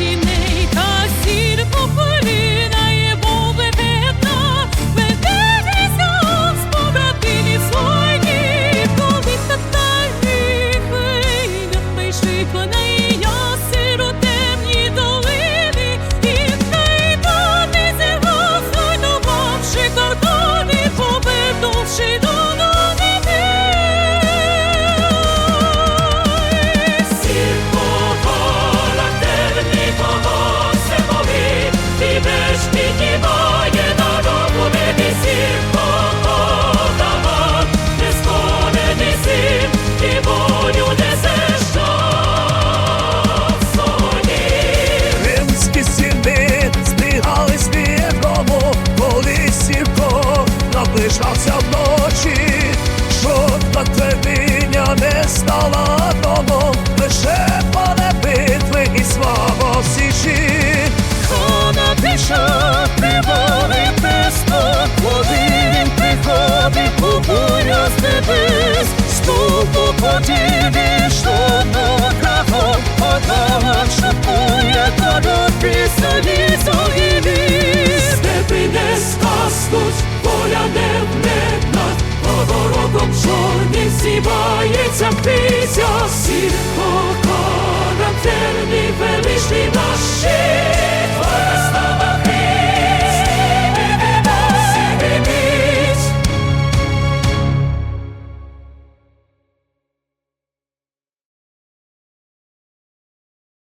сіний та сір пополінає, бо веде та веде візом з побратимів своїх, коли та та їх вийде, пиши коней. лишався вночі, жодна твердиня не стала домом, лише пане битви і слава січі. Хана пішов, тривали песто, коли він приходив у буря з небес, ступу подіб, що на кого? Подала чорним зівається птиця, всіх